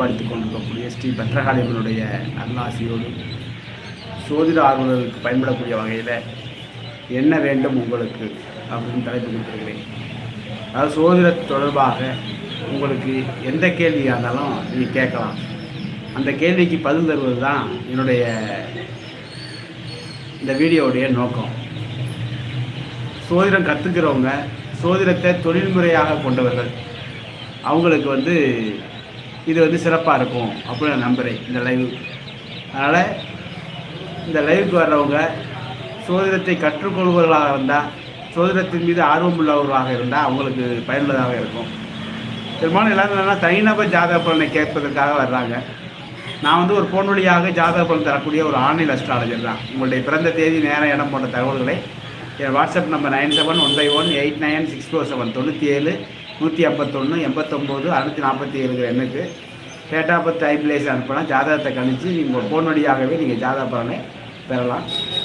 வழிபாடித்து கொண்டிருக்கக்கூடிய ஸ்ரீ பத்ரகாளியம்மனுடைய அருளாசியோடு சோதிட ஆர்வலர்களுக்கு பயன்படக்கூடிய வகையில் என்ன வேண்டும் உங்களுக்கு அப்படின்னு தலைப்பு கொடுத்துருக்கிறேன். அதாவது சோதிட தொடர்பாக உங்களுக்கு எந்த கேள்வியாக இருந்தாலும் நீங்கள் கேட்கலாம். அந்த கேள்விக்கு பதில் தருவது தான் என்னுடைய இந்த வீடியோவுடைய நோக்கம். சோதிடம் கற்றுக்கிறவங்க சோதிடத்தை தொழில்முறையாக கொண்டவர்கள் அவங்களுக்கு வந்து இது வந்து சிறப்பாக இருக்கும் அப்படின்னு நான் நம்புகிறேன் இந்த லைவ் அதனால் இந்த லைவுக்கு வர்றவங்க சோதனத்தை கற்றுக்கொள்பவர்களாக இருந்தால் சோதனத்தின் மீது ஆர்வம் உள்ளவர்களாக இருந்தால் அவங்களுக்கு பயனுள்ளதாக இருக்கும். பெரும்பாலும் எல்லாரும் என்னென்னா தனிநபர் ஜாதக பலனை கேட்பதற்காக வர்றாங்க. நான் வந்து ஒரு ஃபோன் வழியாக ஜாதக பலன் தரக்கூடிய ஒரு ஆன்லைன் அஸ்ட்ராலஜர் தான். உங்களுடைய பிறந்த தேதி நேரம் இடம் போன்ற தகவல்களை என் WhatsApp number nine seven one five one eight nine six four seven தொண்ணூற்றி ஏழு நூற்றி ஐம்பத்தொன்று எண்பத்தொம்போது அறுநூற்றி நாற்பத்தி ஏழுங்கிற எண்ணுக்கு டேட் ஆஃப் பர்த் ஐபிளேஸ் அனுப்பினா ஜாதகத்தை கணிச்சு நீங்கள் ஃபோன் வழியாகவே நீங்கள் ஜாதக பலனை பெறலாம்.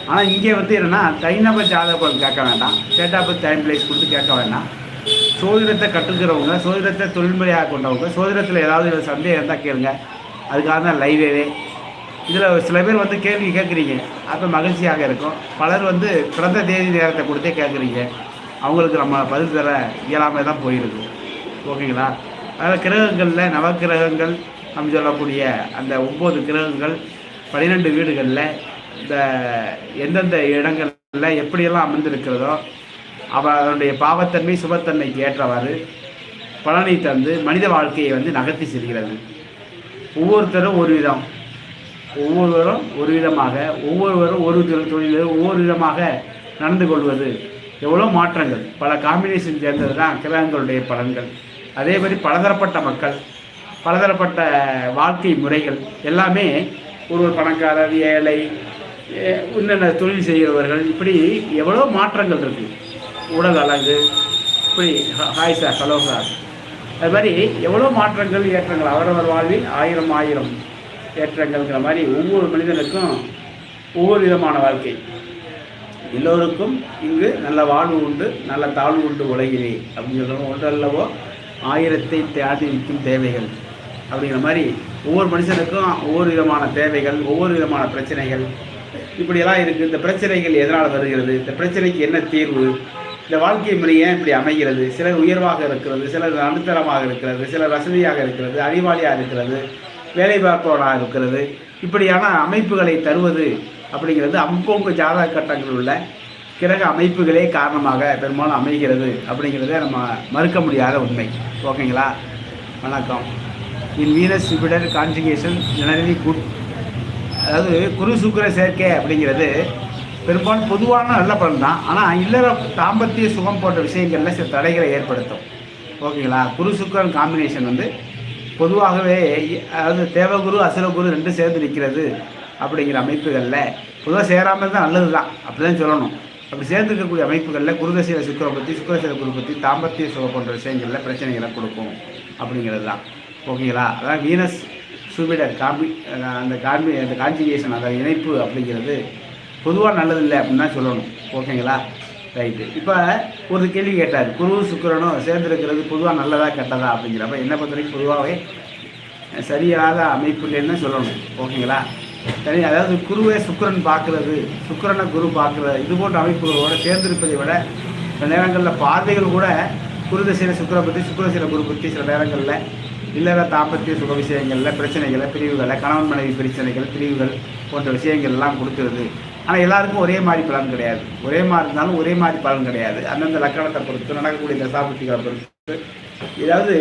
ஆனால் இங்கே வந்து என்னென்னா தனிநபர் ஜாதக பலன் கேட்க வேண்டாம். டேட் ஆஃப் பர்த் பிளேஸ் கொடுத்து கேட்க வேண்டாம். சோதிடத்தை கற்றுக்கிறவங்க சோதிடத்தை தொழில்முறையாக கொண்டவங்க சோதிடத்தில் ஏதாவது சந்தேகம் இருந்தால் கேளுங்க. அதுக்காக தான் லைவேவே இதில் சில பேர் வந்து கேள்வி கேட்குறீங்க. அப்போ மகிழ்ச்சியாக இருக்கும். பலர் வந்து பிறந்த தேதி நேரத்தை கொடுத்தே கேட்குறீங்க. அவங்களுக்கு நம்ம பதில் தர இயலாமல் தான் போயிருக்கு. ஓகேங்களா? அதில் கிரகங்களில் நவக்கிரகங்கள் நம்ம சொல்லக்கூடிய அந்த ஒம்பது கிரகங்கள் பன்னிரெண்டு வீடுகளில் இந்த எந்தெந்த இடங்களில் எப்படியெல்லாம் அமைந்திருக்கிறதோ அவருடைய பாவத்தன்மை சுபத்தன்மைக்கு ஏற்றவாறு பலனை தந்து மனித வாழ்க்கையை வந்து நகர்த்தி செல்கிறது. ஒவ்வொருத்தரும் ஒரு விதம். ஒவ்வொருவரும் ஒரு விதமாக ஒவ்வொருவரும் ஒரு தொழில் தொழில் ஒவ்வொரு விதமாக நடந்து கொள்வது எவ்வளோ மாற்றங்கள். பல காம்பினேஷன் சேர்ந்தது தான் கிரகங்களுடைய பலன்கள். அதே மாதிரி பலதரப்பட்ட மக்கள் பலதரப்பட்ட வாழ்க்கை முறைகள் எல்லாமே ஒரு ஒரு பணக்காரர் ஏழை இன்னென்ன என்னென்ன தொழில் செய்கிறவர்கள் இப்படி எவ்வளோ மாற்றங்கள் இருக்குது உடல் அழகு இப்படி ஹாய் சார் ஹலோ சார் அது மாதிரி எவ்வளோ மாற்றங்கள் ஏற்றங்கள்? அவரவர் வாழ்வில் ஆயிரம் ஆயிரம் ஏற்றங்கள்ங்கிற மாதிரி ஒவ்வொரு மனிதனுக்கும் ஒவ்வொரு விதமான வாழ்க்கை. எல்லோருக்கும் இங்கு நல்ல வாழ்வு உண்டு நல்ல தாழ்வு உண்டு உலகிலே. அப்படின்னு சொல்கிறோம் ஒன்றல்லவோ ஆயிரத்தை தாண்டி நிற்கும் தேவைகள். அப்படிங்கிற மாதிரி ஒவ்வொரு மனுஷனுக்கும் ஒவ்வொரு விதமான தேவைகள் ஒவ்வொரு விதமான பிரச்சனைகள். இப்படியெல்லாம் இருக்குது இந்த பிரச்சனைகள் எதனால் வருகிறது? இந்த பிரச்சனைக்கு என்ன தீர்வு? இந்த வாழ்க்கை முறை ஏன் இப்படி அமைகிறது? சிலர் உயர்வாக இருக்கிறது சிலர் நடுத்தரமாக இருக்கிறது சிலர் வசதியாக இருக்கிறது அறிவாளியாக இருக்கிறது வேலை பார்ப்பவனாக இருக்கிறது. இப்படியான அமைப்புகளை தருவது அப்படிங்கிறது அங்கோங்க ஜாதக கட்டங்களில் உள்ள கிரக அமைப்புகளே காரணமாக பெரும்பாலும் அமைகிறது அப்படிங்கிறத நம்ம மறுக்க முடியாத உண்மை. ஓகேங்களா? வணக்கம். In Venus Jupiter conjunction generally good அதாவது குரு சுக்கர சேர்க்கை அப்படிங்கிறது பெரும்பாலும் பொதுவான நல்ல பலன் தான். ஆனால் இல்லற தாம்பத்திய சுகம் போன்ற விஷயங்களில் சில தடைகளை ஏற்படுத்தும். ஓகேங்களா? குரு சுக்கரன் காம்பினேஷன் வந்து பொதுவாகவே அதாவது தேவகுரு அசுரகுரு ரெண்டும் சேர்ந்து நிற்கிறது. அப்படிங்கிற அமைப்புகளில் பொதுவாக சேராமல் தான் நல்லது தான் அப்படி தான் சொல்லணும். அப்படி சேர்ந்துருக்கக்கூடிய அமைப்புகளில் குருதசையில சுக்கரை பற்றி சுக்கரசையில குரு பற்றி தாம்பத்திய சுகம் போன்ற விஷயங்களில் பிரச்சனைகளை கொடுக்கும் அப்படிங்கிறது தான் ஓகேங்களா? அதான் வீனஸ் சுபிடர் காம்பி அந்த காம்பி அந்த கான்ஜிகேஷன் அந்த இணைப்பு அப்படிங்கிறது பொதுவாக நல்லதில்லை அப்படின்னு தான் சொல்லணும். ஓகேங்களா? ரைட்டு. இப்போ ஒரு கேள்வி கேட்டார். குரு சுக்கரனும் சேர்ந்துருக்கிறது பொதுவாக நல்லதா கெட்டதா அப்படிங்கிறப்ப என்னை பொறுத்த வரைக்கும் பொதுவாகவே சரியாத அமைப்பு இல்லைன்னு சொல்லணும். ஓகேங்களா? சரி அதாவது குருவை சுக்கரன் பார்க்குறது சுக்கிரனை குரு பார்க்குறது இது போன்ற அமைப்புகளோடு சேர்ந்திருப்பதை விட சில நேரங்களில் பார்வைகள் கூட குருதசையில் சுக்கிர பற்றி சுக்கிரசையில் குரு பற்றி சில நேரங்களில் இல்லற தாம்பத்திய சுக விஷயங்களில் பிரச்சனைகளை பிரிவுகளை கணவன் மனைவி பிரச்சனைகள் பிரிவுகள் போன்ற விஷயங்கள் எல்லாம் கொடுத்துருது ஆனால் எல்லாருக்கும் ஒரே மாதிரி பலன் கிடையாது. ஒரே மாதிரி இருந்தாலும் ஒரே மாதிரி பலன் கிடையாது. அந்தந்த லக்கணத்தை பொறுத்து நடக்கக்கூடிய தசாபுத்திகளை பொறுத்து. ஏதாவது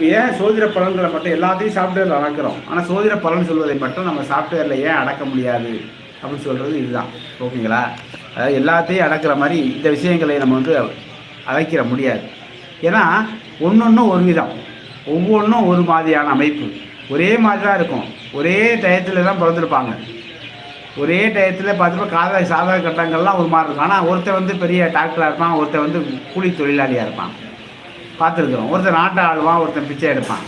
ஏன் சோதிட பலன்களை மட்டும் எல்லாத்தையும் சாஃப்ட்வேரில் அடக்கிறோம் ஆனால் சோதிட பலன் சொல்வதை மட்டும் நம்ம சாஃப்ட்வேரில் ஏன் அடக்க முடியாது? அப்படின்னு சொல்கிறது இதுதான். ஓகேங்களா? அதாவது எல்லாத்தையும் அடக்கிற மாதிரி இந்த விஷயங்களை நம்ம வந்து அழைக்கிற முடியாது. ஏன்னா ஒன்றொன்றும் ஒரு விதம். ஒவ்வொன்றும் ஒரு மாதிரியான அமைப்பு. ஒரே மாதிரி தான் இருக்கும். ஒரே டயத்தில் தான் பிறந்திருப்பாங்க. ஒரே டயத்தில் பார்த்தப்ப காத சாதக கட்டங்கள்லாம் ஒரு மாதிரி இருக்கும். ஆனால் ஒருத்தன் வந்து பெரிய டாக்டராக இருப்பான் ஒருத்தன் வந்து கூலி தொழிலாளியாக இருப்பான். பார்த்துருக்குறோம். ஒருத்தன் நாட்டை ஆளுவான் ஒருத்தன் பிச்சை எடுப்பான்.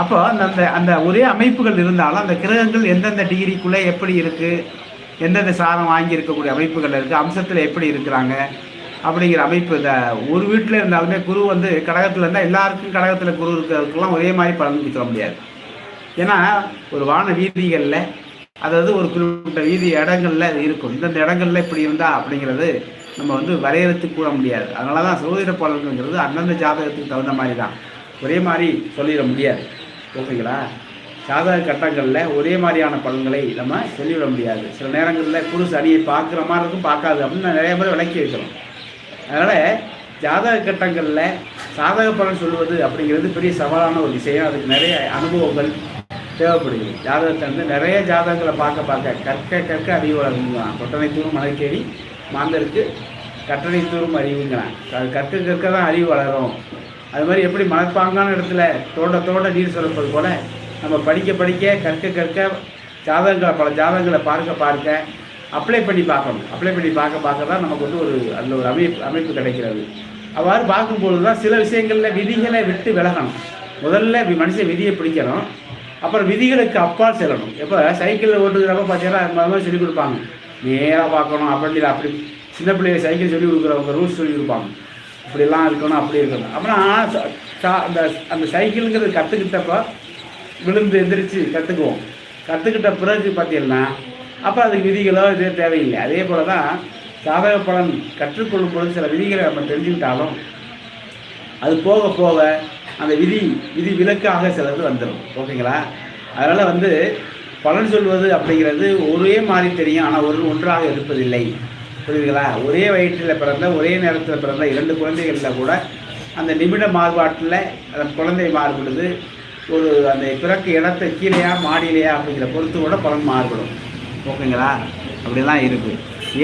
அப்போ அந்த அந்த அந்த ஒரே அமைப்புகள் இருந்தாலும் அந்த கிரகங்கள் எந்தெந்த டிகிரிக்குள்ளே எப்படி இருக்குது எந்தெந்த சாரம் வாங்கி இருக்கக்கூடிய அமைப்புகள் இருக்குது அம்சத்தில் எப்படி இருக்கிறாங்க அப்படிங்கிற அமைப்பு இந்த ஒரு வீட்டில் இருந்தாலுமே குரு வந்து கடகத்தில் இருந்தால் எல்லாருக்கும் கடகத்தில் குரு இருக்கிறதுக்கெல்லாம் ஒரே மாதிரி பலன் சொல்ல முடியாது. ஏன்னா ஒரு வான வீதிகளில் அதாவது ஒரு குறிப்பிட்ட வீதி இடங்களில் அது இருக்கும். இந்தந்த இடங்கள்ல இப்படி இருந்தால் அப்படிங்கிறது நம்ம வந்து வரையறுத்து கூற முடியாது. அதனால தான் சோதிட பலன்கிறது அந்தந்த ஜாதகத்துக்கு தகுந்த மாதிரி தான் ஒரே மாதிரி சொல்லிட முடியாது. ஓகேங்களா? ஜாதக கட்டங்களில் ஒரே மாதிரியான பலன்களை நம்ம சொல்லிவிட முடியாது. சில நேரங்களில் குரு சனியை பார்க்குற மாதிரி இருக்கும் பார்க்காது அப்படின்னு நான் நிறைய முறை விளக்கி வைக்கிறோம். அதனால் ஜாதக கட்டங்களில் சாதக பலன் சொல்வது அப்படிங்கிறது பெரிய சவாலான ஒரு விஷயம். அதுக்கு நிறைய அனுபவங்கள் தேவைப்படுகிறது. ஜாதகத்தை வந்து நிறைய ஜாதகங்களை பார்க்க பார்க்க கற்க கற்க அறிவு வளருங்களாம் கொட்டனை தூரம் மலைக்கேறி மாந்தருக்கு கட்டணை தூரும் அறிவுங்கிறான். அது கற்க கற்க தான் அறிவு வளரும். அது மாதிரி எப்படி மனப்பாங்கான இடத்துல தோண்ட தோண்ட நீர் சுரப்பது போல் நம்ம படிக்க படிக்க கற்க கற்க ஜாதகங்களை பல ஜாதகங்களை பார்க்க பார்க்க அப்ளை பண்ணி பார்க்கணும். அப்ளை பண்ணி பார்க்க பார்க்க தான் நமக்கு வந்து ஒரு அதில் ஒரு அமைப்பு அமைப்பு கிடைக்கிறது. அவ்வாறு பார்க்கும்பொழுது தான் சில விஷயங்களில் விதிகளை விட்டு விலகணும். முதல்ல மனுஷன் விதியை பிடிக்கணும். அப்புறம் விதிகளுக்கு அப்பால் செல்லணும். எப்போ? சைக்கிளில் ஓட்டுக்கிறப்ப பார்த்தீங்கன்னா அது மாதிரி சொல்லி கொடுப்பாங்க. நேராக பார்க்கணும் அப்படி அப்படி. சின்ன பிள்ளைய சைக்கிள் சொல்லி கொடுக்குறவங்க ரூல்ஸ் சொல்லி கொடுப்பாங்க. இப்படிலாம் இருக்கணும் அப்படி இருக்கணும். அப்புறம் அந்த அந்த சைக்கிளுங்கிறது கற்றுக்கிட்டப்போ விழுந்து எந்திரிச்சு கற்றுக்குவோம் கற்றுக்கிட்ட பிறகு பார்த்தீங்கன்னா அப்போ அதுக்கு விதிகளோ இது தேவையில்லை. அதே போல தான் சாதக பலன் கற்றுக்கொள்ளும் பொழுது சில விதிகளை நம்ம தெரிஞ்சுக்கிட்டாலும் அது போக போக அந்த விதி விதி விலக்காக சிலது வந்துடும் ஓகேங்களா? அதனால் வந்து பலன் சொல்வது அப்படிங்கிறது ஒரே மாதிரி தெரியும். ஆனால் ஒரு ஒன்றாக இருப்பதில்லை. புரியுதுங்களா? ஒரே வயிற்றில் பிறந்த ஒரே நேரத்தில் பிறந்த இரண்டு குழந்தைகளில் கூட அந்த நிமிட மாறுபாட்டில் அந்த குழந்தை மாறுபடுது. ஒரு அந்த பிறக்க இடத்தை கீழேயா மாடியிலையா அப்படிங்கிற பொறுத்து கூட பலன் மாறுபடும். ஓகேங்களா? அப்படிலாம் இருக்குது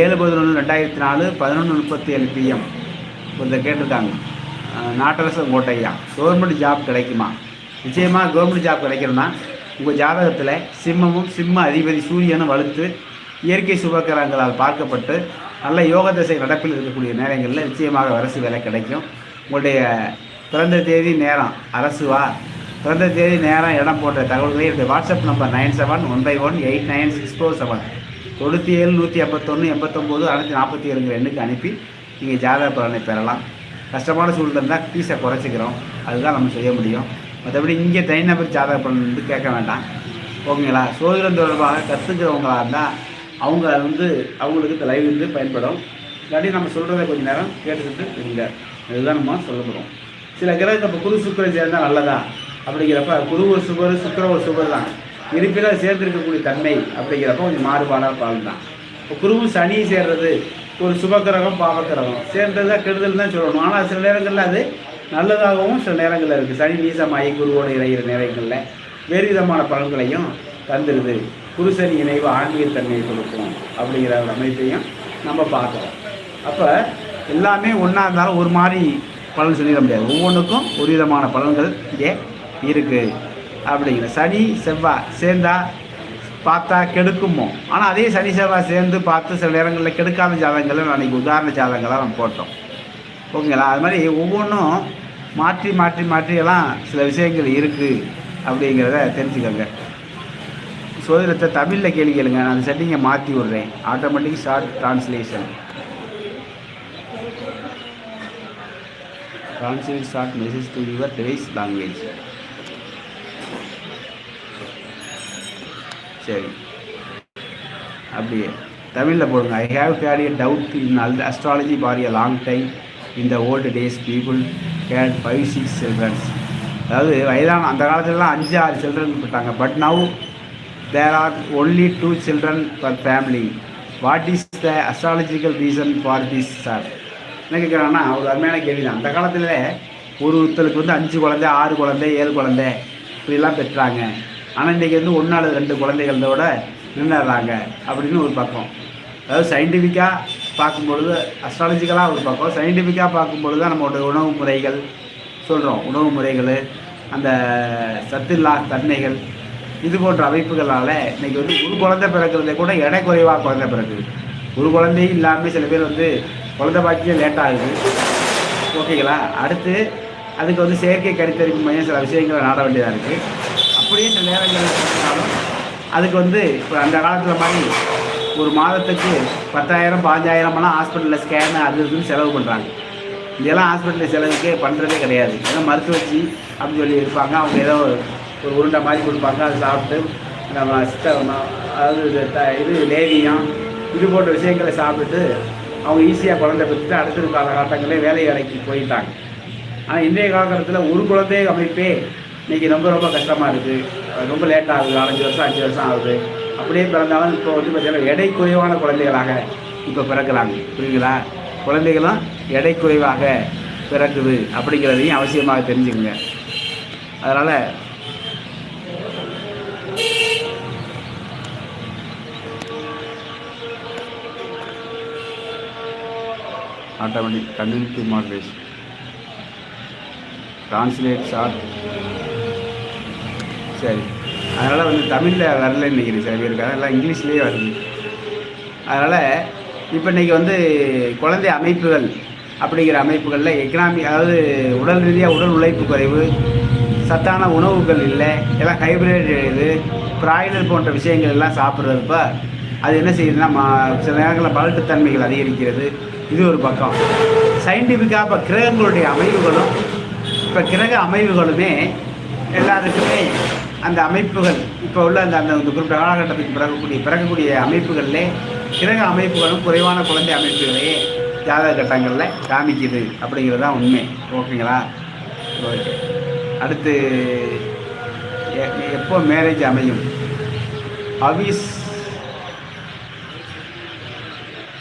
ஏழு பதினொன்று ரெண்டாயிரத்தி நாலு பதினொன்று முப்பத்தி ஏழு பிஎம் கொஞ்சம் கேட்டிருக்காங்க. நாட்டரசன் கோட்டையா? கவர்மெண்ட் ஜாப் கிடைக்குமா? நிச்சயமாக கவர்மெண்ட் ஜாப் கிடைக்கணும்னா உங்கள் ஜாதகத்தில் சிம்மமும் சிம்ம அதிபதி சூரியனும் வலுத்து இயற்கை சுபக்கிரகங்களால் பார்க்கப்பட்டு நல்ல யோக தசை நடப்பில் இருக்கக்கூடிய நேரங்களில் நிச்சயமாக அரசு வேலை கிடைக்கும். உங்களுடைய பிறந்த தேதி நேரம் அரசுவா பிறந்த தேதி நேரம் இடம் போன்ற தகவல்களை என்னுடைய WhatsApp number nine seven one five one eight nine six four seven தொண்ணூற்றி ஏழு நூற்றி ஐம்பத்தொன்று எண்பத்தொம்போது அறுநூற்றி நாற்பத்தி ஏழுங்கிற எண்ணுக்கு அனுப்பி நீங்கள் ஜாதக பலனை பெறலாம். கஷ்டமான சூழ்நிலை இருந்தால் ஃபீஸை குறைச்சிக்கிறோம். அதுதான் நம்ம செய்ய முடியும். மற்றபடி இங்கே தனிநபர் ஜாதக பலன் வந்து கேட்க வேண்டாம். ஓகேங்களா? சோதிடம் தொடர்பாக கற்றுக்கிறவங்களாக இருந்தால் அவங்க வந்து அவங்களுக்கு இந்த லைவ் வந்து பயன்படும். இல்லாட்டி நம்ம சொல்கிறத கொஞ்சம் நேரம் கேட்டுக்கிட்டு இருங்க. இதுதான் நம்ம சொல்ல போகிறோம் சில கிரகம் இப்போ குரு சுக்கரை சேர்ந்தால் நல்லதா? அப்படிங்கிறப்ப குரு ஒரு சுகர் சுக்கர ஒரு சுகர் தான். இருப்பினும் சேர்ந்திருக்கக்கூடிய தன்மை அப்படிங்கிறப்ப கொஞ்சம் மாறுபாடான பலன் தான். இப்போ குருவும் சனி சேர்றது ஒரு சுபக்கிரகம் பாவக்கிரகம். சேர்ந்தது தான் கெடுதல் தான் சொல்லணும். ஆனால் சில நேரங்களில் அது நல்லதாகவும் சில நேரங்களில் இருக்குது சனி நீசமாயி குருவோடு இணைகிற நேரங்களில். வேறு விதமான பலன்களையும் தந்துடுது குருசனி இணைவு ஆன்மீக தன்மையை கொடுக்கும் அப்படிங்கிற ஒரு அமைப்பையும் நம்ம பார்க்குறோம். அப்போ எல்லாமே ஒன்றா இருந்தாலும் ஒரு மாதிரி பலன் சொல்லிட முடியாது. ஒவ்வொன்றுக்கும் ஒரு விதமான பலன்கள் இங்கே இருக்குது அப்படிங்கிற சனி செவ்வாய் சேர்ந்தா பார்த்தா கெடுக்குமோ? ஆனால் அதே சனி செவ்வாய் சேர்ந்து பார்த்து சில நேரங்களில் கெடுக்காத ஜாதகங்களை அன்றைக்கி உதாரண ஜாதகங்களாக நம்ம போட்டோம். ஓகேங்களா? அது மாதிரி ஒவ்வொன்றும் மாற்றி மாற்றி மாற்றியெல்லாம் சில விஷயங்கள் இருக்குது அப்படிங்கிறத தெரிஞ்சுக்கோங்க. சோதனத்தை தமிழில் கேள்வி கேளுங்க. நான் அந்த செட்டிங்கை மாற்றி விட்றேன். Automatic short translation translate short message to your device language சரி. அப்படியே. தமிழில் போடுங்க. I have got a doubt in all astrology for a long time in the old days people got five six childrens அதாவது வயதான அந்த காலத்துலலாம் அஞ்சு ஆறு சில்ட்ரன் போட்டாங்க but now there are only two children per family what is the astrological reason for this sir என்ன கேட்குறாங்கன்னா ஒரு அருமையான கேள்வி தான் அந்த காலத்தில் ஒரு ஒருத்தருக்கு வந்து அஞ்சு குழந்தை ஆறு குழந்தை ஏழு குழந்தை இப்படிலாம் பெற்றாங்க. ஆனால் இன்றைக்கி வந்து ஒன்று அல்லது ரெண்டு குழந்தைகளோட நின்றுறாங்க அப்படின்னு ஒரு பக்கம். அதாவது சயின்டிஃபிக்காக பார்க்கும்பொழுது அஸ்ட்ராலஜிக்கலாக ஒரு பக்கம். சயின்டிஃபிக்காக பார்க்கும்பொழுது தான் நம்மளோட உணவு முறைகள் சொல்கிறோம் உணவு முறைகள் அந்த சத்தில்லா தன்மைகள் இது போன்ற அமைப்புகளால் இன்றைக்கி வந்து ஒரு குழந்தை பிறக்கிறதே கூட எடை குறைவாக குழந்தை பிறக்குது. ஒரு குழந்தையும் இல்லாமல் சில பேர் வந்து குழந்தை பாக்கியம் லேட் ஆகுது. ஓகேங்களா அடுத்து அதுக்கு வந்து செயற்கை கருத்தரிப்பு மையம் சில விஷயங்களை நாட வேண்டியதாக இருக்குது அப்படியே சில நேரங்களில் பார்த்தாலும் அதுக்கு வந்து இப்போ அந்த காலத்தில் மாதிரி ஒரு மாதத்துக்கு பத்தாயிரம் பாஞ்சாயிரமெல்லாம் ஹாஸ்பிட்டலில் ஸ்கேனு அது இதுன்னு செலவு பண்ணுறாங்க இதெல்லாம் ஹாஸ்பிட்டலில் செலவுக்கு பண்ணுறதே கிடையாது. ஏன்னா மருத்துவச்சி அப்படின்னு சொல்லி இருப்பாங்க. அவங்க ஏதோ ஒரு உருண்டை மாதிரி கொடுப்பாங்க. அதை சாப்பிட்டு நம்ம சிஸ்டம் அதாவது இது த- இது லேவியம் இது போன்ற விஷயங்களை சாப்பிட்டு அவங்க ஈஸியாக குழந்தை பெற்றுட்டு அடுத்த காலகட்டங்களே வேலை வேலைக்கு போயிட்டாங்க. ஆனால் இன்றைய காலகட்டத்தில் ஒரு குழந்தை அமைப்பே இன்னைக்கு ரொம்ப ரொம்ப கஷ்டமாக இருக்குது ரொம்ப லேட் ஆகுது. நாலஞ்சு வருஷம் அஞ்சு வருஷம் ஆகுது. அப்படியே பிறந்தாலும் இப்போ வந்து பார்த்தீங்கன்னா எடை குறைவான குழந்தைகளாக இப்போ பிறக்கிறாங்க. புரியுங்களா குழந்தைகளும் எடை குறைவாக பிறக்குது அப்படிங்கிறதையும் அவசியமாக தெரிஞ்சுக்கங்க. அதனால் automatic community moderation translate short சரி. அதனால் வந்து தமிழில் வரலன்னு நினைக்கிறேன் சில பேருக்கு அதெல்லாம் இங்கிலீஷ்லேயே வருது. அதனால் இப்போ இன்றைக்கி வந்து குழந்தை அமைப்புகள் அப்படிங்கிற அமைப்புகளில் எக்கனாமி அதாவது உடல் ரீதியாக உடல் உழைப்பு குறைவு சத்தான உணவுகள் இல்லை எல்லாம் ஹைப்ரிட் இது பிராய்லர் போன்ற விஷயங்கள் எல்லாம் சாப்பிட்றதுப்ப அது என்ன செய்யுதுன்னா மா சில நேரங்களில் பலட்டுத்தன்மைகள் அதிகரிக்கிறது. இது ஒரு பக்கம். சயின்டிஃபிக்காக இப்போ கிரகங்களுடைய அமைவுகளும் இப்போ கிரக அமைவுகளுமே எல்லாருக்குமே அந்த அமைப்புகள் இப்போ உள்ள அந்த அந்த இந்த குறிப்பிட்ட காலகட்டத்துக்கு பிறக்கக்கூடிய பிறக்கக்கூடிய அமைப்புகளிலே கிரக அமைப்புகளும் குறைவான குழந்தை அமைப்புகளே ஜாதக கட்டங்களில் காமிக்குது அப்படிங்கிறது தான் உண்மை. ஓகேங்களா? ஓகே. அடுத்து எப்போ மேரேஜ் அமையும்? அவிஸ்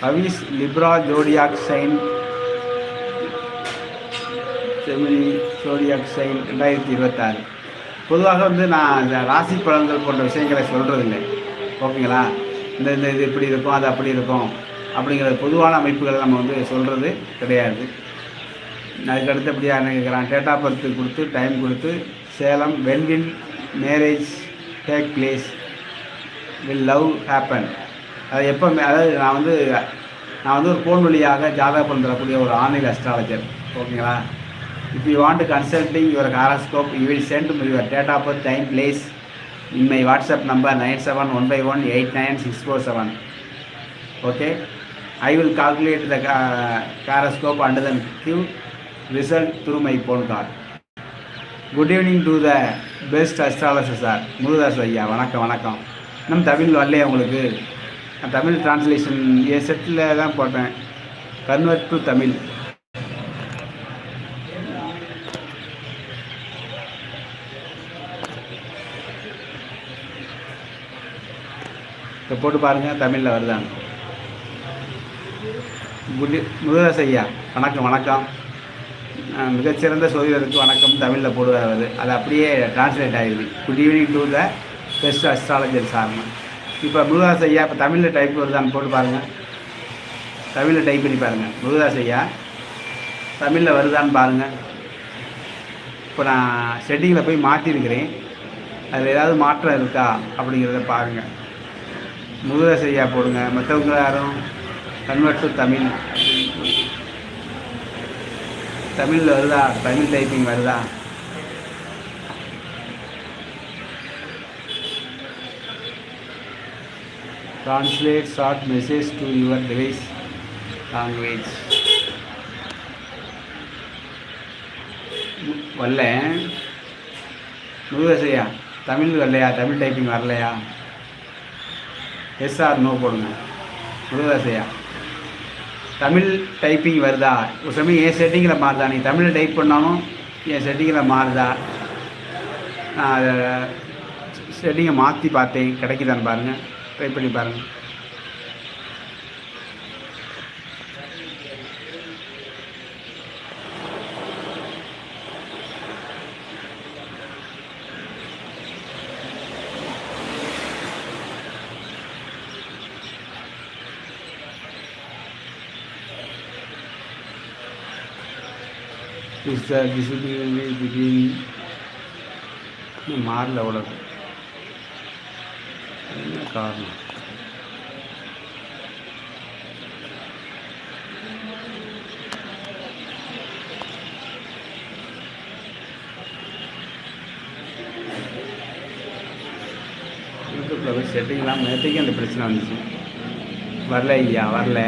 Avis Libra zodiac sign Gemini zodiac sign ரெண்டாயிரத்தி இருபத்தாறு. பொதுவாக வந்து நான் இந்த ராசி பலன்கள் போன்ற விஷயங்களை சொல்கிறதில்லை ஓகேங்களா? இந்த இந்த இது இப்படி இருக்கும் அது அப்படி இருக்கும் அப்படிங்கிற பொதுவான அமைப்புகளை நம்ம வந்து சொல்கிறது கிடையாது. அதுக்கு அடுத்தபடியாக என்ன கேட்குறான்? டேட் ஆஃப் பர்த் கொடுத்து டைம் கொடுத்து Salem when will marriage take place will love happen அது எப்போ அதாவது நான் வந்து நான் வந்து ஒரு ஃபோன் வழியாக ஜாதகம் தரக்கூடிய ஒரு ஆன்லைன் அஸ்ட்ராலஜர் ஓகேங்களா? If you want consulting your horoscope you will send your date of birth time place in my WhatsApp number nine seven one five one eight nine six four seven okay I will calculate the uh, and then give result through my my call good evening to the best astrologer sir Murugadas ஐயா வணக்கம் வணக்கம். இன்னும் தமிழ் வரலையே உங்களுக்கு. Tamil translation என் செட்டில் தான் போட்டேன். Convert to Tamil. இப்போ போட்டு பாருங்கள் தமிழில் வருதாங்க குட் முருகதாஸ் ஐயா வணக்கம். வணக்கம் மிகச்சிறந்த சோதிடருக்கு வணக்கம் தமிழில் போடுவார் அது அப்படியே டிரான்ஸ்லேட் ஆகிடுது good evening to the best astrologer சார்னு. இப்போ முருகதாஸ் ஐயா இப்போ தமிழில் டைப் வருதான்னு போட்டு பாருங்கள் தமிழில் டைப் பண்ணி பாருங்கள் முருகதாஸ் ஐயா தமிழில் வருதான்னு பாருங்கள் இப்போ நான் செட்டிங்கில் போய் மாற்றிருக்கிறேன் அதில் ஏதாவது மாற்றம் இருக்கா அப்படிங்கிறத பாருங்கள் முருகதாஸ் ஐயா போடுங்க. மற்றவங்க யாரும் கன்வெர்ட் தமிழ். தமிழில் வருதா? தமிழ் டைப்பிங் வருதா? Translate short message to your device language. வரல முருகசையா தமிழ் வரலையா? தமிழ் டைப்பிங் வரலையா? எஸ் ஆர் நோ போடுங்க. முருகதாசையா தமிழ் டைப்பிங் வருதா? ஒரு சமயம் என் செட்டிங்கில் மாறுதா? நீ தமிழில் டைப் பண்ணாலும் என் செட்டிங்கில் மாறுதா? நான் அதை செட்டிங்கை மாற்றி பார்த்தேன். கிடைக்குதான்னு பாருங்கள் ட்ரை பண்ணி பாருங்கள் is the disability between இன்னும் மாறல அவ்வளவு என்ன காரணம் யூடியூப்பில் போய் செட்டிங்லாம் நேற்றுக்கு அந்த பிரச்சனை வந்துச்சு. வரல ஐயா வரல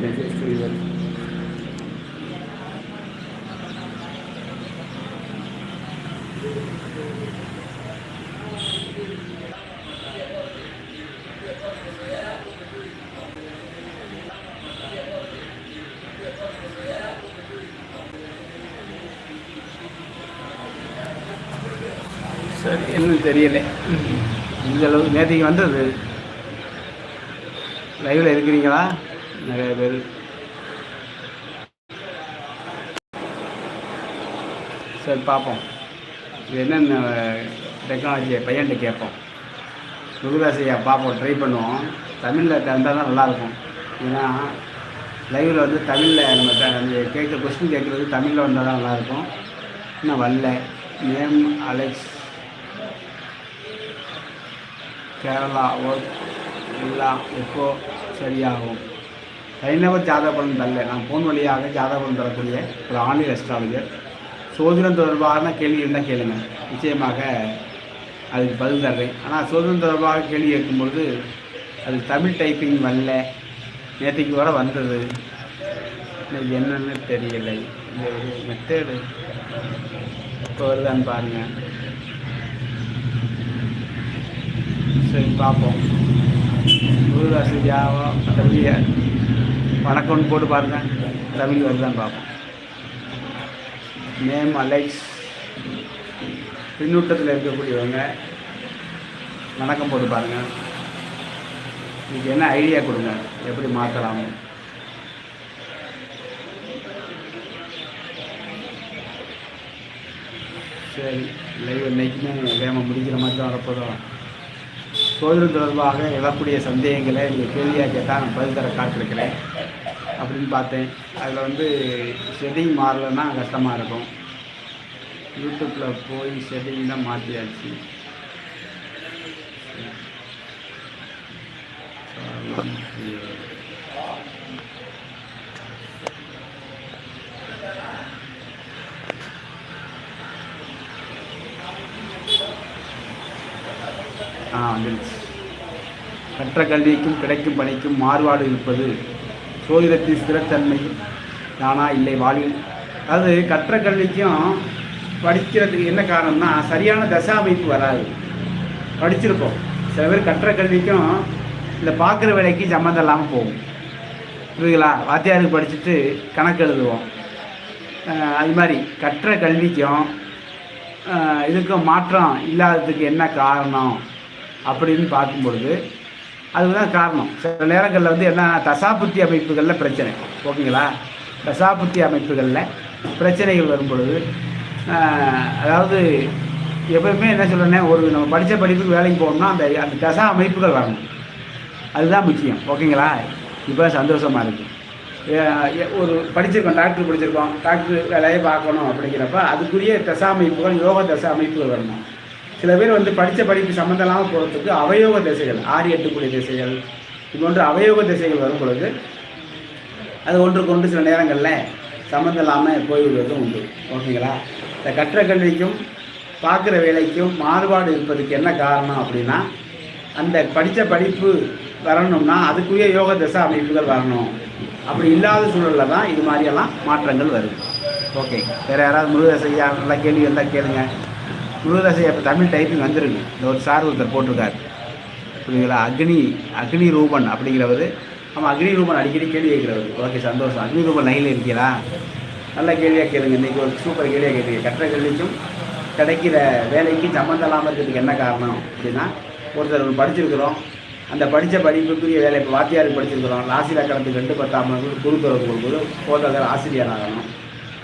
மெசேஜ் டு யுவர் சரி என்னன்னு தெரியலை. இந்த அளவு நேற்றுக்கு வந்தது. லைவில் இருக்கிறீங்களா? நிறைய பேர். சரி பார்ப்போம். இது என்னென்ன டெக்னாலஜியை பையன்கிட்ட கேட்போம். முருகதாசையா பார்ப்போம் ட்ரை பண்ணுவோம். தமிழில் தந்தால் தான் நல்லாயிருக்கும். ஏன்னா லைவில் வந்து தமிழில் நம்ம கேட்குற கொஸ்டின் கேட்குறது தமிழில் வந்தால் தான் நல்லாயிருக்கும். இன்னும் வரல. நேம் அலெக்ஸ் கேரளா ஒர்க் எல்லாம் எப்போ சரியாகும் கைநவர் ஜாதக பலன் தரல நான் ஃபோன் வழியாக ஜாதக பலன் தரக்கூடிய ஒரு ஆன்லைன் அஸ்ட்ராலஜர் சோதனம் தொடர்பான கேள்வி இருந்தால் கேளுங்க நிச்சயமாக அதுக்கு பதில் தர்றேன் ஆனால் சோதனம் தொடர்பாக கேள்வி கேட்கும்பொழுது அது தமிழ் டைப்பிங் வரல நேற்றுக்கு வர வந்தது இன்னைக்கு என்னென்னு தெரியலை இந்த ஒரு மெத்தேடு இப்போ வருதான்னு பாருங்கள் சரி பார்ப்போம். குருதாசி ஜாவா தமிழ் வணக்கம்னு போட்டு பாருங்கள் தமிழ் வருதான் பார்ப்போம். நேம் அலைக்ஸ். பின்னூட்டத்தில் இருக்கக்கூடியவங்க வணக்கம் போட்டு பாருங்கள் இதுக்கு என்ன ஐடியா கொடுங்க? எப்படி மாற்றலாம் சரி லைவ் இன்னைக்குமே வேகமாக முடிக்கிற மாதிரி தான் வரப்போதும் சோதனை தொடர்பாக எழக்கூடிய சந்தேகங்களை நீங்கள் கேள்வியாக கேட்டால் நான் பதில் தர காத்திருக்கிறேன். அப்படின்னு பார்த்தேன். அதில் வந்து செட்டிங் மாறலைன்னா கஷ்டமாக இருக்கும். யூடியூப்பில் போய் செட்டிங் தான் மாற்றியாச்சு ஆ வந்துருச்சு கற்ற கல்விக்கும் கிடைக்கும் பணிக்கும் மாறுபாடு இருப்பது சோதிடத்தின் ஸ்திரத்தன்மை தானா இல்லை வாழ்வில். அதாவது கற்ற கல்விக்கும் படிக்கிறதுக்கு என்ன காரணம்னா சரியான தசா அமைப்பு வராது. படிச்சிருப்போம். சில பேர் கற்ற கல்விக்கும் இந்த பார்க்குற வேலைக்கு சம்மந்தம் இல்லாமல் போகும். புரியுதுங்களா? வாத்தியாருக்கு படிச்சுட்டு கணக்கு எழுதுவோம். அது மாதிரி கற்ற கல்விக்கும் இதுக்கும் மாற்றம் இல்லாததுக்கு என்ன காரணம்? அப்படின்னு பார்க்கும் பொழுது அதுதான் காரணம். சில நேரங்களில் வந்து என்ன தசாபுத்தி அமைப்புகளில் பிரச்சனை. ஓகேங்களா? தசாபுத்தி அமைப்புகளில் பிரச்சனைகள் வரும் பொழுது அதாவது எப்பவுமே என்ன சொல்கிறேன்னா ஒரு நம்ம படித்த படிப்புக்கு வேலைக்கு போகணும்னா அந்த அந்த தசா அமைப்புகள் வரணும். அதுதான் முக்கியம். ஓகேங்களா? இப்போ சந்தோஷமாக இருக்குது ஒரு படிச்சிருக்கோம் டாக்டர் படிச்சிருக்கோம் டாக்டர் வேலையை பார்க்கணும் அப்படிங்கிறப்ப அதுக்குரிய தசா அமைப்புகள் யோக தசா அமைப்புகள் வரணும். சில பேர் வந்து படித்த படிப்பு சம்மந்தம் இல்லாமல் போகிறதுக்கு அவயோக திசைகள் ஆறு எட்டுக்குடிய திசைகள் இது போன்ற அவயோக திசைகள் வரும் பொழுது அது ஒன்றுக்கு ஒன்று சில நேரங்களில் சம்மந்தம் இல்லாமல் போய்விடுவதும் உண்டு. ஓகேங்களா? இந்த கற்ற கல்விக்கும் பார்க்குற வேலைக்கும் மாறுபாடு இருப்பதுக்கு என்ன காரணம் அப்படின்னா அந்த படித்த படிப்பு வரணும்னா அதுக்குரிய யோக திசை அமைப்புகள் வரணும். அப்படி இல்லாத சூழலில் தான் இது மாதிரியெல்லாம் மாற்றங்கள் வருது. ஓகே. வேறு யாராவது முருகதசையா நல்லா கேள்வி இருந்தால் கேளுங்கள் முருகதசை இப்போ தமிழ் டைப்பிங் வந்துருங்க. இந்த ஒரு சார் ஒருத்தர் போட்டிருக்காரு. புரியுதுங்களா? அக்னி அக்னி ரூபன் அப்படிங்கிறவர். ஆமாம் அக்னி ரூபன் அடிக்கடி கேள்வி கேட்குறவர். ஓகே சந்தோஷம். அக்னி ரூபன் லைனில் இருக்கீங்களா? நல்ல கேள்வியாக கேளுங்க. இன்றைக்கி ஒரு சூப்பர் கேள்வியாக கேட்டீங்க கற்ற கல்விக்கும் கிடைக்கிற வேலைக்கும் சம்மந்தம் இல்லாமல் இருக்கிறதுக்கு என்ன காரணம் அப்படின்னா ஒருத்தர் படிச்சிருக்கிறோம். அந்த படித்த படிப்புக்குரிய வேலை இப்போ வாத்தியாருக்கு படிச்சிருக்கிறோம். ஆசிரியர் கடந்து ரெண்டு பத்தாம் குரு தொடர்பு கொடுக்கும்போது போதகர் ஆசிரியர் ஆகணும்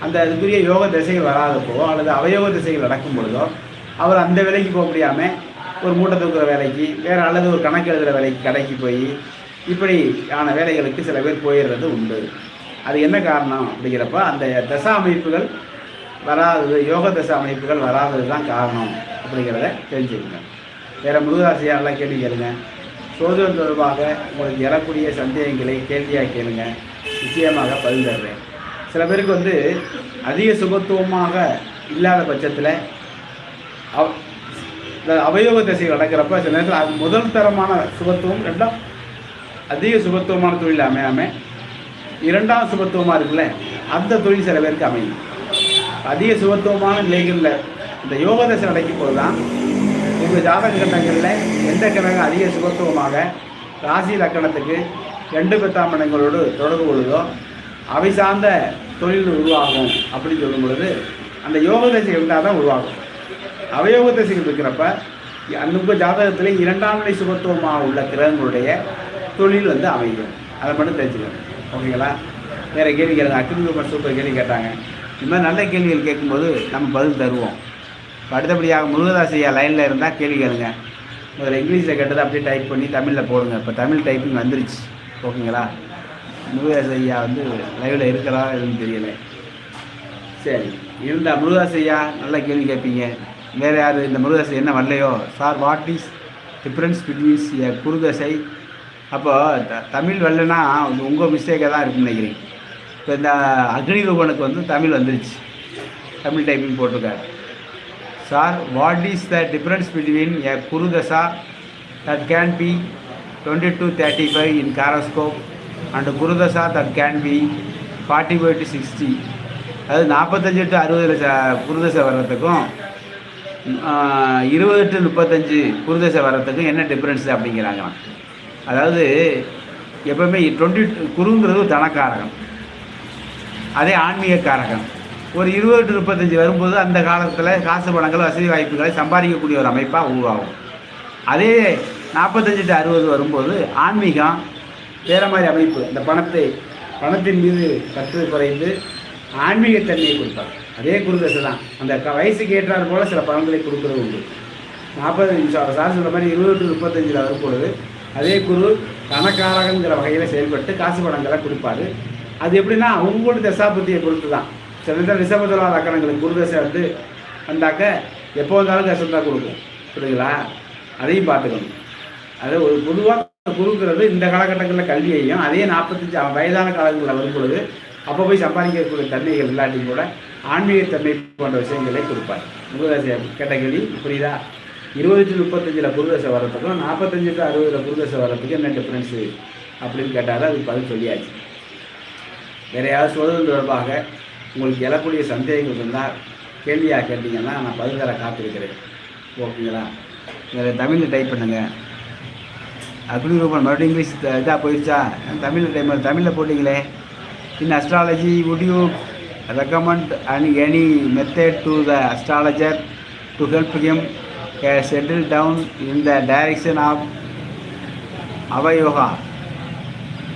அந்த அதுக்குரிய யோக திசைகள் வராதப்போ அல்லது அவயோக திசைகள் நடக்கும் பொழுதோ அவர் அந்த வேலைக்கு போக முடியாமல் ஒரு மூட்டை தூக்குற வேலைக்கு வேறு அல்லது ஒரு கணக்கு எழுதுகிற வேலைக்கு கடைக்கு போய் இப்படியான வேலைகளுக்கு சில பேர் போயிடுறது உண்டு. அது என்ன காரணம் அப்படிங்கிறப்ப அந்த தசா அமைப்புகள் வராதது யோக தசா அமைப்புகள் வராதது தான் காரணம் அப்படிங்கிறத தெரிஞ்சுக்கங்க. வேறு முருகராசியாரெல்லாம் கேள்வி கேளுங்க. சோதனம் தொடர்பாக உங்களுக்கு எழக்கூடிய சந்தேகங்களை கேள்வியாக கேளுங்க. நிச்சயமாக பதில் தர்றேன் சில பேருக்கு வந்து அதிக சுபத்துவமாக இல்லாத பட்சத்தில் அவ இந்த அவயோக திசை நடக்கிறப்ப சில நேரத்தில் அது முதல் தரமான சுபத்துவம் ரெண்டாம் அதிக சுபத்துவமான தொழில் அமையாமல் இரண்டாம் சுபத்துவமாக இருக்குல்ல அந்த தொழில் சில பேருக்கு அமையும். அதிக சுபத்துவமான நிலைகளில் இந்த யோக தசை நடக்கும் போது தான் உங்கள் ஜாதக கட்டங்களில் எந்த கிரகம் அதிக சுபத்துவமாக ராசி லக்கணத்துக்கு ரெண்டு பத்தாம் இடங்களோடு தொடர்பு கொள்ளுதோ அவை சார்ந்த தொழில் உருவாகும் அப்படின்னு சொல்லும் பொழுது அந்த யோக தசை இருந்தால் தான் உருவாகும். அவயோக திசையில் இருக்கிறப்ப அந்த உங்கள் ஜாதகத்திலே இரண்டாம் நிலை சுபத்துவமாக உள்ள கிரகங்களுடைய தொழில் வந்து அமையும். அதை மட்டும் தெரிஞ்சுக்கணும். ஓகேங்களா? வேறு கேள்வி கேளுங்க அக்னிகுமார் சூப்பர் கேள்வி கேட்டாங்க. இந்த மாதிரி நல்ல கேள்விகள் கேட்கும்போது நம்ம பதில் தருவோம். அடுத்தபடியாக முருகதாசையா லைனில் இருந்தால் கேள்வி கேளுங்க. முதல்ல இங்கிலீஷில் கேட்டதை அப்படியே டைப் பண்ணி தமிழில் போடுங்க. இப்போ தமிழ் டைப்பிங் வந்துருச்சு. ஓகேங்களா? முருகதாசையா வந்து லைவில் இருக்கிறா எதுவும் தெரியலை. சரி. இருந்தால் முருகதாசையா ஐயா நல்ல கேள்வி கேட்பீங்க. வேறு யார்? இந்த முருகதசை என்ன வரலையோ? Sir what is difference between a குருதசை அப்போது த- தமிழ் வரலன்னா உங்கள் மிஸ்டேக்காக தான் இருக்குன்னு நினைக்கிறீங்க இப்போ இந்த அக்னி ரூபனுக்கு வந்து தமிழ் வந்துருச்சு. தமிழ் டைப்பிங் போட்டிருக்காரு. Sir what is the difference between a குருதசா that can be twenty two thirty five in horoscope and குருதசா that can be forty five to sixty அதாவது நாற்பத்தஞ்சு டு அறுபது குருதசை வர்றதுக்கும் இருபது டு முப்பத்தஞ்சு குருதசை வர்றதுக்கும் என்ன டிஃப்ரென்ஸ் அப்படிங்கிறாங்களாம் அதாவது எப்பவுமே டுவெண்ட்டி குருங்கிறது தனக்காரகம். அதே ஆன்மீக காரகம். ஒரு இருபது டு முப்பத்தஞ்சு வரும்போது அந்த காலத்தில் காசு பணங்கள் வசதி வாய்ப்புகளை சம்பாதிக்கக்கூடிய ஒரு அமைப்பாக உருவாகும். அதே நாற்பத்தஞ்சு டு அறுபது வரும்போது ஆன்மீகம் வேறு மாதிரி அமைப்பு. இந்த பணத்தை பணத்தின் மீது கற்று குறைந்து ஆன்மீகத்தன்மையை கொடுப்பார். அதே குருதசை தான். அந்த வயசுக்கு ஏற்றாறு போல சில பலன்களை கொடுக்குறது உண்டு. நாற்பது சார் சொல்கிற மாதிரி இருபது டு முப்பத்தஞ்சில் வரும்பொழுது அதே குரு தனக்காரகங்கிற வகையில் செயல்பட்டு காசு பணங்களை கொடுப்பாரு. அது எப்படின்னா அவங்களோட தசாபுத்தியை பொறுத்து தான். சில நேரம் ரிஷபதலா லக்கணங்களுக்கு குருதசை வந்து வந்தாக்க எப்போ வந்தாலும் தான் கொடுக்கும். புரியுதுங்களா? அதையும் பார்த்துக்கணும். அது ஒரு பொதுவாக குருங்கிறது இந்த காலகட்டங்களில் கல்வியையும் அதே நாற்பத்தஞ்சு வயதான காலங்களில் வரும்பொழுது அப்போ போய் சம்பாதிக்கக்கூடிய தன்மைகள் இல்லாட்டியும் கூட ஆன்மீகத்தன்மை போன்ற விஷயங்களை கொடுப்பார். முருகதாசி கேட்ட கேள்வி புரியுதா? இருபது டு முப்பத்தஞ்சில் குருதசை வரத்துக்கும் நாற்பத்தஞ்சு டு அறுபதில் குருதசை வரத்துக்கு என்ன டிஃப்ரென்ஸு அப்படின்னு கேட்டால் அது பதில் சொல்லியாச்சு. வேறு யாராவது சோதனை தொடர்பாக உங்களுக்கு எழக்கூடிய சந்தேகங்கள் இருந்தால் கேள்வியாக கேட்டிங்கன்னா நான் பதில் தர காத்திருக்கிறேன். ஓகேங்களா? வேறு தமிழில் டைப் பண்ணுங்கள் அப்படின்னு ரூபன் மறுபடியும் இங்கிலீஷ் இதாக போயிடுச்சா தமிழில் டைப் தமிழில் போட்டிங்களே. In astrology would you recommend any any method to the astrologer to help him uh, settle down in the direction of அவயோகா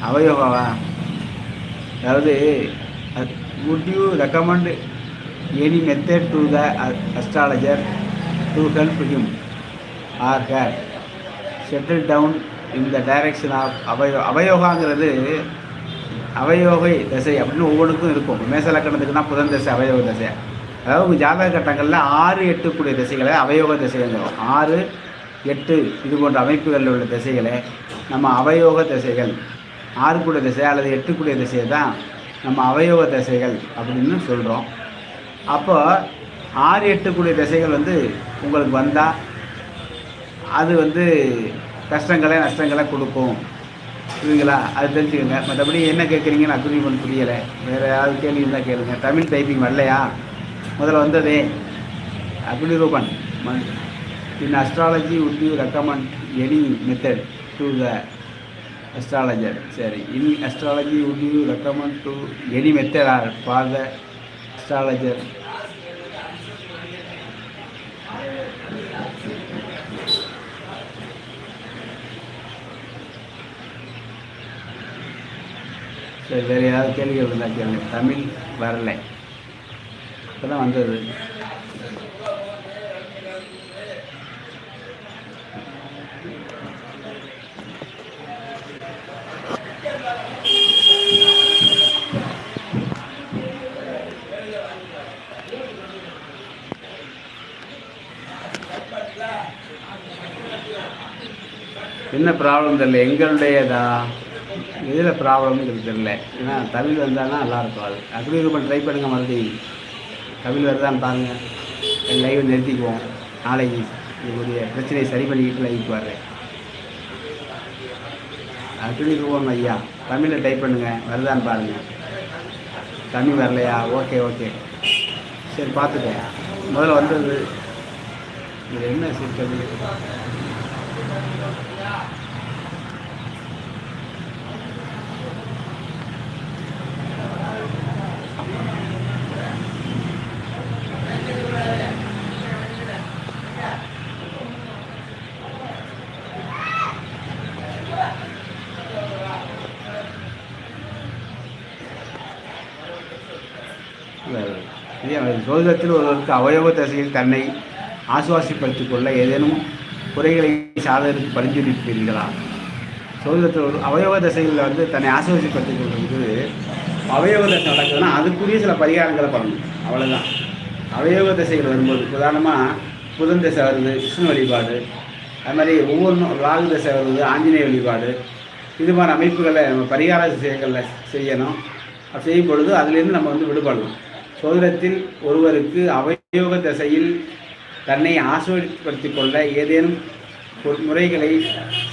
அவயோகாவா அதாவது would you recommend any method to the a- astrologer to help him or her settle down in the direction of அவயோ அவயோகாங்கிறது அவயோகை தசை அப்படின்னு ஒவ்வொன்றுக்கும் இருக்கும். மேச லக்கணத்துக்குன்னா புதன் தசை அவயோக தசை. அதாவது உங்கள் ஜாதக கட்டங்களில் ஆறு எட்டு கூடிய திசைகளை அவயோக திசைங்கிறோம். ஆறு எட்டு இது போன்ற அமைப்புகளில் உள்ள திசைகளை நம்ம அவயோக திசைகள். ஆறு கூடிய திசை அல்லது எட்டு கூடிய திசையை தான் நம்ம அவயோக திசைகள் அப்படின்னு சொல்கிறோம் அப்போ ஆறு எட்டு கூடிய திசைகள் வந்து உங்களுக்கு வந்தால் அது வந்து கஷ்டங்களை நஷ்டங்களை கொடுக்கும். புரியுங்களா அது தெரிஞ்சுக்கோங்க. மற்றபடி என்ன கேட்குறீங்கன்னு அக்ரிமெண்ட் புரியலை. வேறு யாராவது கேள்வி இருந்தால் கேளுங்க. தமிழ் டைப்பிங் வரலையா? முதல்ல வந்ததே. Agni Ruban. In astrology would you recommend any method to the astrologer சரி. In astrology would you recommend to any method or for the astrologer சரி வேறு ஏதாவது கேள்விகள் இருந்தால் கேளுங்க. தமிழ் வரல. இப்போ தான் வந்தது. என்ன ப்ராப்ளம் தெரியல. எங்களுடையதா? இதில் ப்ராப்ளம்ங்கிறது தெரியல. ஏன்னா தமிழ் வந்தால் தான் நல்லாயிருக்கும் அது. அப்படி ரூபாய் ட்ரை பண்ணுங்க மறுபடியும். தமிழ் வருதான்னு பாருங்கள் லைவ் நிறுத்திக்குவோம். நாளைக்கு என்னுடைய பிரச்சனையை சரி பண்ணிக்கிட்டு லைவ் வர்றேன். அப்படி ஐயா. தமிழில் டைப் பண்ணுங்கள் வருதான்னு பாருங்கள் தமிழ் வரலையா? ஓகே ஓகே சரி பார்த்துட்டேன். முதல்ல வந்தது. இது என்ன சிஸ்டம் ஜோதிடத்தில் ஒருவருக்கு அவயவ தசையில் தன்னை ஆசுவாசிப்படுத்திக் கொள்ள ஏதேனும் குறைகளை சாதகருக்கு பரிந்துரைப்பீர்களா? சோதிடத்தில் ஒரு அவயவ தசைகளில் வந்து தன்னை ஆசுவாசிப்படுத்திக் கொள்வது அவயவ தசை நடக்குதுன்னா அதுக்குரிய சில பரிகாரங்களை பண்ணணும். அவ்வளோதான் அவயவ தசைகள் வரும்போது உதாரணமாக புதன் தசை வருது விஷ்ணு வழிபாடு. அது மாதிரி ஒவ்வொன்றும் ராகு தசை வருது ஆஞ்சநேய வழிபாடு. இது மாதிரி அமைப்புகளை நம்ம பரிகார விஷயங்களில் செய்யணும். அப்படி செய்யும் பொழுது அதுலேருந்து நம்ம வந்து விடுபடலாம். சோதனத்தில் ஒருவருக்கு அவயோக தசையில் தன்னை ஆசிரியப்படுத்தி கொள்ள ஏதேனும் முறைகளை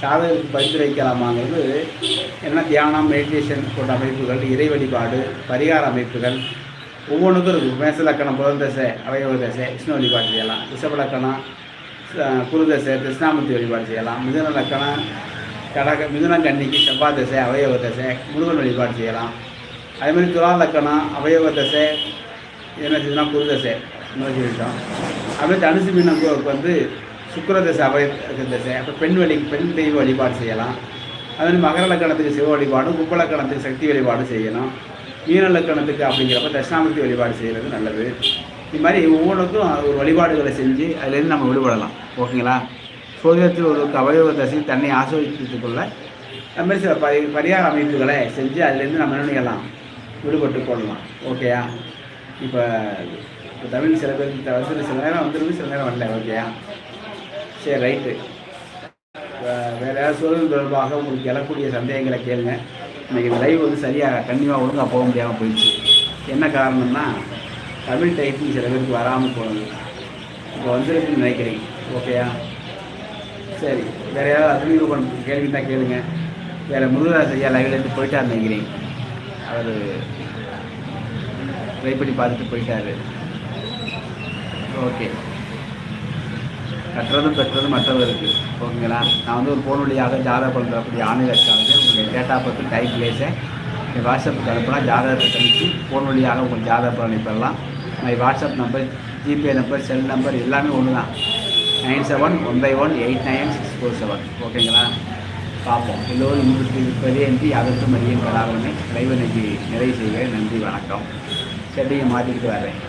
சாதகத்துக்கு பரிந்துரைக்கலாமாங்கிறது என்ன தியானம் மெடிடேஷன் போன்ற அமைப்புகள் இறை வழிபாடு பரிகார அமைப்புகள் ஒவ்வொன்றுக்கும் இருக்கும். மேச லக்கணம் புதன் தசை அவயவ தசை விஷ்ணு வழிபாடு செய்யலாம். ரிஷபலக்கணம் குருதசை குரு தசை கிருஷ்ணாமூர்த்தி வழிபாடு செய்யலாம். மிதுன லக்கணம் கடக மிதுனம் கன்னிக்கு செவ்வாய் தசை அவயோக தசை முருகன் வழிபாடு செய்யலாம். அதேமாதிரி துலா லக்கணம் அவயோக தசை என்ன செய்யணும்னா குருதசை தசை. இன்னொரு சொல்லிட்டோம் அப்படியே தனுசு மீனவுக்கு வந்து சுக்கரதசை அபய தசை அப்போ பெண் வழி பெண் தெய்வ வழிபாடு செய்யலாம். அதே மாதிரி மகர லக்கணத்துக்கு சிவ வழிபாடும் கும்பலக்கணத்துக்கு சக்தி வழிபாடு செய்யணும். மீன லக்கணத்துக்கு அப்படிங்கிறப்ப தட்சிணாமூர்த்தி வழிபாடு செய்கிறது நல்லது. இது மாதிரி ஒவ்வொன்றுக்கும் ஒரு வழிபாடுகளை செஞ்சு அதுலேருந்து நம்ம விடுபடலாம். ஓகேங்களா? சோதிடத்தில் ஒரு அவயோக தசை தன்னை ஆசிரியத்துக் அது மாதிரி சில பரி பரிகார அமைப்புகளை செஞ்சு அதுலேருந்து நம்ம என்ன பண்ணிக்கலாம் விடுபட்டு கொள்ளலாம். ஓகேயா? இப்போ இப்போ தமிழ் சில பேருக்கு த- வந்து சில நேரம் வந்துருந்து சில நேரம் வரல ஓகேயா சரி ரைட்டு வேறு ஏதாவது சூழல் தொடர்பாக உங்களுக்கு எழக்கூடிய சந்தேகங்களை கேளுங்க. இன்றைக்கி இந்த லைவ் வந்து சரியாக கண்டிப்பாக ஒழுங்காக போக முடியாமல் போயிடுச்சு. என்ன காரணம்னா தமிழ் டைப்பிங் சில பேருக்கு வராமல் போனது. இப்போ வந்துருக்குன்னு நினைக்கிறீங்க ஓகேயா சரி வேறு யாராவது அக்னிரூபன் கேள்வி தான் கேளுங்க. வேறு முருகராஜ் ஐயா லைவ்லேருந்து போயிட்டார் நினைக்கிறேன். அவர் ட்ரை பண்ணி பார்த்துட்டு போயிட்டாரு. ஓகே கட்டுறதும் பெற்றதும் மற்றவருக்கு ஓகேங்களா? நான் வந்து ஒரு ஃபோன் வழியாக ஜாதகம் பண்ணுறக்கூடிய ஆன்லைன் அக்கௌண்ட்டு உங்கள் டேட்டா பற்றி டைப் பிளேஸை என் வாட்ஸ்அப்புக்கு அனுப்பினா ஜாதகத்தை கழித்து ஃபோன் வழியாக உங்களுக்கு ஜாதக பலன் பெறலாம். My WhatsApp number GPay number cell number எல்லாமே ஒன்று தான் nine seven one five one eight nine six four seven ஓகேங்களா? பார்ப்போம். எல்லோரும் இன்புற்று இருப்பதே என்று அதற்கு அறியும் கலாவரனை லைவ் நிறைவு செய்கிறேன். நன்றி வணக்கம். செடியை மாற்றிக்கிட்டு வர்றேன்.